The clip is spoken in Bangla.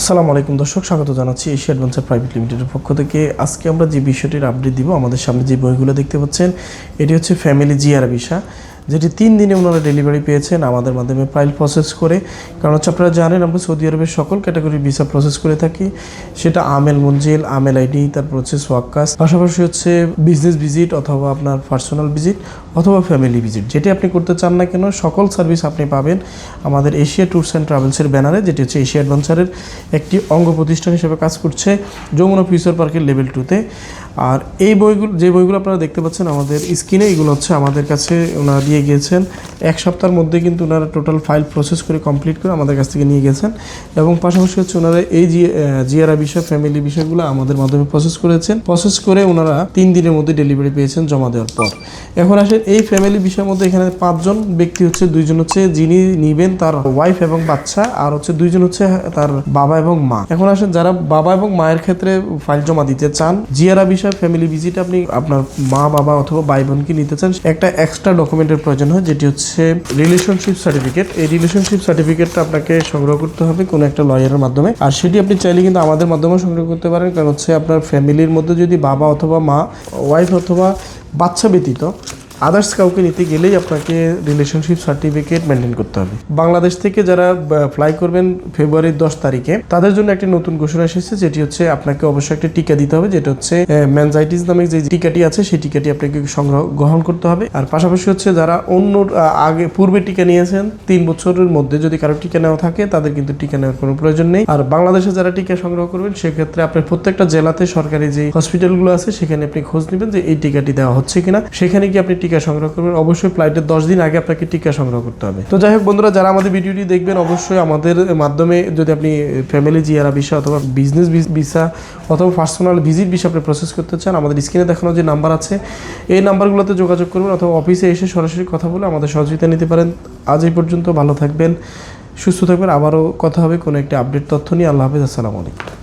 আসসালামু আলাইকুম দর্শক, স্বাগত জানাচ্ছি এশিয়া অ্যাডভেঞ্চার প্রাইভেট লিমিটেডের পক্ষ থেকে। আজকে আমরা যে বিষয়টির আপডেট দিব, আমাদের সামনে যে বইগুলো দেখতে পাচ্ছেন, এটি হচ্ছে ফ্যামিলি জিআর ভিসা যেটি তিন দিনে ওনারা ডেলিভারি পেয়েছেন, আমাদের মাধ্যমে ফাইল প্রসেস করে। কারণ হচ্ছে আপনারা জানেন, আমরা সৌদি আরবের সকল ক্যাটাগরির ভিসা প্রসেস করে থাকি। সেটা আমেল মঞ্জিল, আমেল আইডি, তারপর হচ্ছে ওয়াক্কাস পাশাপাশি হচ্ছে বিজনেস ভিজিট অথবা আপনার পার্সোনাল ভিজিট অথবা ফ্যামিলি ভিজিট যেটি আপনি করতে চান না কেন, সকল সার্ভিস আপনি পাবেন আমাদের এশিয়া ট্যুরস অ্যান্ড ট্রাভেলসের ব্যানারে যেটি হচ্ছে এশিয়া অ্যাডভেঞ্চারের একটি অঙ্গ প্রতিষ্ঠান হিসেবে কাজ করছে যমুনা ফিউচার পার্কের লেভেল টুতে আর এই বইগুলো, যে বইগুলো আপনারা দেখতে পাচ্ছেন আমাদের স্ক্রিনে এগুলো হচ্ছে আমাদের কাছে, ওনারা দিয়ে গিয়েছেন। এক সপ্তাহের মধ্যে কিন্তু ওনারা টোটাল ফাইল প্রসেস করে কমপ্লিট করে আমাদের কাছ থেকে নিয়ে গেছেন এবং পাশাপাশি হচ্ছে ওনারা এই জি জিআরা বিষয় ফ্যামিলি বিষয়গুলো আমাদের মাধ্যমে প্রসেস করেছেন। প্রসেস করে ওনারা তিন দিনের মধ্যে ডেলিভারি পেয়েছেন জমা দেওয়ার পর। এখন আসেন এই ফ্যামিলি বিষয়ের মধ্যে এখানে পাঁচজন ব্যক্তি হচ্ছে, দুইজন হচ্ছে যিনি নিবেন তার ওয়াইফ এবং বাচ্চা, আর হচ্ছে দুইজন হচ্ছে তার বাবা এবং মা। এখন আসেন যারা বাবা এবং মায়ের ক্ষেত্রে ফাইল জমা দিতে চান, জিয়ারা বিষয় ফ্যামিলি ভিজিট আপনি আপনার মা, বাবা অথবা ভাই বোনকে নিতে চান, একটা এক্সট্রা ডকুমেন্টের প্রয়োজন হয়, যেটি হচ্ছে রিলেশনশিপ সার্টিফিকেট এই রিলেশনশিপ সার্টিফিকেটটা আপনাকে সংগ্রহ করতে হবে কোনো একটা লয়ারের মাধ্যমে। আর সেটি আপনি চাইলে কিন্তু আমাদের মাধ্যমে সংগ্রহ করতে পারেন। কারণ হচ্ছে আপনার ফ্যামিলির মধ্যে যদি বাবা অথবা মা ওয়াইফ অথবা বাচ্চা ব্যতীত আদার্স কাউকে নিতে গেলেই আপনাকে রিলেশনশিপ সার্টিফিকেট মেনটেন করতে হবে। বাংলাদেশ থেকে যারা ফ্লাই করবেন ফেব্রুয়ারির দশ তারিখে, তাদের জন্য একটি নতুন ঘোষণা এসেছে, যেটি হচ্ছে আপনাকে অবশ্যই একটা টিকা দিতে হবে, যেটা হচ্ছে ম্যানজাইটিস নামে যে টিকাটি আছে, সেই টিকাটি আপনাকে সংগ্রহ, গ্রহণ করতে হবে। আর পাশাপাশি হচ্ছে যারা অন্য আগে, পূর্বে টিকা নিয়েছেন, তিন বছরের মধ্যে যদি কারও টিকা নেওয়া থাকে, তাদের কিন্তু টিকা নেওয়ার কোনো প্রয়োজন নেই। আর বাংলাদেশে যারা টিকা সংগ্রহ করবেন, সেক্ষেত্রে আপনার প্রত্যেকটা জেলাতে সরকারি যে হসপিটালগুলো আছে, সেখানে আপনি খোঁজ নেবেন যে এই টিকাটি দেওয়া হচ্ছে কিনা। সেখানে কি আপনি টিকা সংগ্রহ করবেন। অবশ্যই ফ্লাইটের দশ দিন আগে আপনাকে টিকা সংগ্রহ করতে হবে। তো যাই হোক বন্ধুরা, যারা আমাদের ভিডিওটি দেখবেন, অবশ্যই আমাদের মাধ্যমে যদি আপনি ফ্যামিলি জিয়ারা ভিসা অথবা বিজনেস ভিসা অথবা পার্সোনাল ভিজিট ভিসা আপনি প্রসেস করতে চান, আমাদের স্ক্রিনে দেখানো যে নাম্বার আছে, এই নাম্বারগুলোতে যোগাযোগ করবেন অথবা অফিসে এসে সরাসরি কথা বলে আমাদের সহযোগিতা নিতে পারেন। আজ এই পর্যন্ত ভালো থাকবেন, সুস্থ থাকবেন। আবারও কথা হবে কোনো একটা আপডেট তথ্য নিয়ে। আল্লাহ হাফিজ, আসসালামু আলাইকুম।